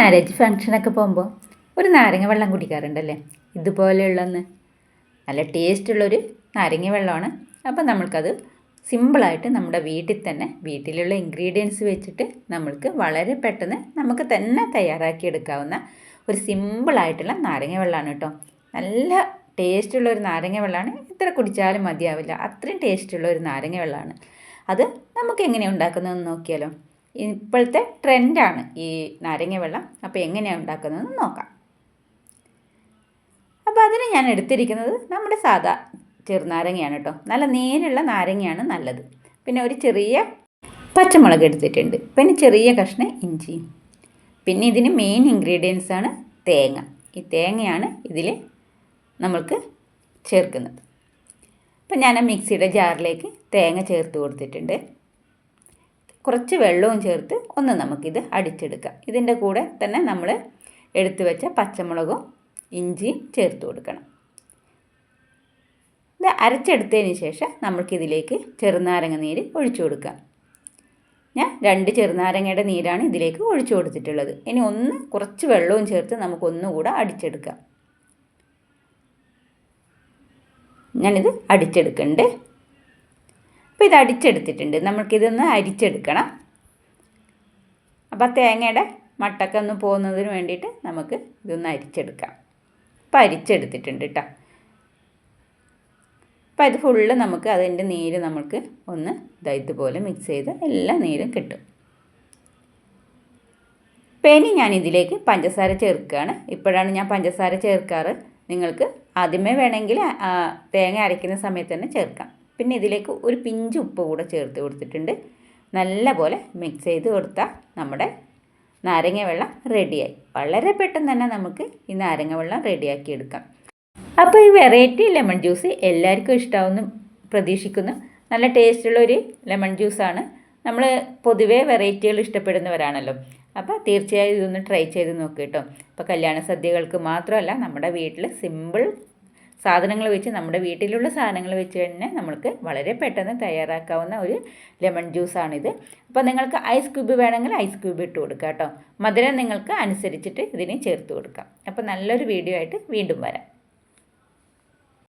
Marriage ഫങ്ഷനൊക്കെ പോകുമ്പോൾ ഒരു നാരങ്ങ വെള്ളം കുടിക്കാറുണ്ടല്ലേ? ഇതുപോലെയുള്ളൊന്ന്. നല്ല ടേസ്റ്റുള്ളൊരു നാരങ്ങ വെള്ളമാണ്. അപ്പോൾ നമ്മൾക്കത് സിമ്പിളായിട്ട് നമ്മുടെ വീട്ടിൽ തന്നെ വീട്ടിലുള്ള ഇൻഗ്രീഡിയൻസ് വെച്ചിട്ട് നമ്മൾക്ക് വളരെ പെട്ടെന്ന് നമുക്ക് തന്നെ തയ്യാറാക്കി എടുക്കാവുന്ന ഒരു സിമ്പിളായിട്ടുള്ള നാരങ്ങ വെള്ളമാണ് കേട്ടോ. നല്ല ടേസ്റ്റുള്ള ഒരു നാരങ്ങ വെള്ളമാണ്. ഇത്ര കുടിച്ചാലും മതിയാവില്ല. അത്രയും ടേസ്റ്റുള്ള ഒരു നാരങ്ങ വെള്ളമാണ്. അത് നമുക്ക് എങ്ങനെ ഉണ്ടാക്കുന്നതെന്ന് നോക്കിയാലോ? ഇപ്പോഴത്തെ ട്രെൻഡാണ് ഈ നാരങ്ങ വെള്ളം. അപ്പോൾ എങ്ങനെയാണ് ഉണ്ടാക്കുന്നതെന്ന് നോക്കാം. അപ്പോൾ അതിന് ഞാൻ എടുത്തിരിക്കുന്നത് നമ്മുടെ സാധാ ചെറുനാരങ്ങയാണ് കേട്ടോ. നല്ല നേരുള്ള നാരങ്ങയാണ് നല്ലത്. പിന്നെ ഒരു ചെറിയ പച്ചമുളക് എടുത്തിട്ടുണ്ട്. പിന്നെ ചെറിയ കഷ്ണം ഇഞ്ചി പിന്നെ ഇതിന് മെയിൻ ഇൻഗ്രീഡിയൻസ് ആണ് തേങ്ങ. ഈ തേങ്ങയാണ് ഇതിൽ നമ്മൾക്ക് ചേർക്കുന്നത്. അപ്പം ഞാൻ മിക്സിയുടെ ജാറിലേക്ക് തേങ്ങ ചേർത്ത് കൊടുത്തിട്ടുണ്ട്. കുറച്ച് വെള്ളവും ചേർത്ത് ഒന്ന് നമുക്കിത് അടിച്ചെടുക്കാം. ഇതിന്റെ കൂടെ തന്നെ നമ്മൾ എടുത്തു വെച്ച പച്ചമുളകും ഇഞ്ചിയും ചേർത്ത് കൊടുക്കണം. ഇത് അരച്ചെടുത്തതിന് ശേഷം നമ്മൾക്കിതിലേക്ക് ചെറുനാരങ്ങ നീര് ഒഴിച്ചു കൊടുക്കാം. ഞാൻ രണ്ട് ചെറുനാരങ്ങയുടെ നീരാണ് ഇതിലേക്ക് ഒഴിച്ചു കൊടുത്തിട്ടുള്ളത്. ഇനി ഒന്ന് കുറച്ച് വെള്ളവും ചേർത്ത് നമുക്കൊന്നുകൂടെ അടിച്ചെടുക്കാം. ഞാനിത് അടിച്ചെടുക്കുന്നുണ്ട് അപ്പോൾ ഇത് അടിച്ചെടുത്തിട്ടുണ്ട്. നമുക്കിതൊന്ന് അരിച്ചെടുക്കണം. അപ്പോൾ തേങ്ങയുടെ മട്ടൊക്കെ ഒന്ന് പോകുന്നതിന് വേണ്ടിയിട്ട് നമുക്ക് ഇതൊന്ന് അരിച്ചെടുക്കാം. അപ്പോൾ അരിച്ചെടുത്തിട്ടുണ്ട് കേട്ടോ അപ്പോൾ ഇത് ഫുള്ള് നമുക്ക് അതിന്റെ നീര് നമുക്ക് ഒന്ന് ഇതാ ഇതുപോലെ മിക്സ് ചെയ്ത് എല്ലാ നീരും കിട്ടും. അപ്പോൾ ഇനി ഞാൻ ഇതിലേക്ക് പഞ്ചസാര ചേർക്കുകയാണ്. ഇപ്പോഴാണ് ഞാൻ പഞ്ചസാര ചേർക്കാറ്. നിങ്ങൾക്ക് ആദ്യമേ വേണമെങ്കിൽ തേങ്ങ അരയ്ക്കുന്ന സമയത്ത് തന്നെ ചേർക്കാം. പിന്നെ ഇതിലേക്ക് ഒരു പിഞ്ച് ഉപ്പ് കൂടെ ചേർത്ത് കൊടുത്തിട്ടുണ്ട്. നല്ല പോലെ മിക്സ് ചെയ്ത് കൊടുത്താൽ നമ്മുടെ നാരങ്ങ വെള്ളം റെഡിയായി വളരെ പെട്ടെന്ന് തന്നെ നമുക്ക് ഈ നാരങ്ങ വെള്ളം റെഡിയാക്കി എടുക്കാം. അപ്പോൾ ഈ വെറൈറ്റി ലെമൺ ജ്യൂസ് എല്ലാവർക്കും ഇഷ്ടമാവുമെന്ന് പ്രതീക്ഷിക്കുന്നു. നല്ല ടേസ്റ്റുള്ള ഒരു ലെമൺ ജ്യൂസാണ് നമ്മൾ പൊതുവേ വെറൈറ്റികൾ ഇഷ്ടപ്പെടുന്നവരാണല്ലോ. അപ്പോൾ തീർച്ചയായും ഇതൊന്ന് ട്രൈ ചെയ്ത് നോക്കുക കേട്ടോ. അപ്പോൾ കല്യാണ സദ്യകൾക്ക് മാത്രമല്ല നമ്മുടെ വീട്ടിൽ സിമ്പിൾ സാധനങ്ങൾ വെച്ച് നമ്മുടെ വീട്ടിലുള്ള സാധനങ്ങൾ വെച്ച് തന്നെ നമ്മൾക്ക് വളരെ പെട്ടെന്ന് തയ്യാറാക്കാവുന്ന ഒരു ലെമൺ ജ്യൂസാണിത്. അപ്പോൾ നിങ്ങൾക്ക് ഐസ് ക്യൂബ് വേണമെങ്കിൽ ഐസ് ക്യൂബ് ഇട്ട് കൊടുക്കുക കേട്ടോ. മധുരം നിങ്ങൾക്ക് അനുസരിച്ചിട്ട് ഇതിനെ ചേർത്ത് കൊടുക്കാം. അപ്പോൾ നല്ലൊരു വീഡിയോ ആയിട്ട് വീണ്ടും വരാം.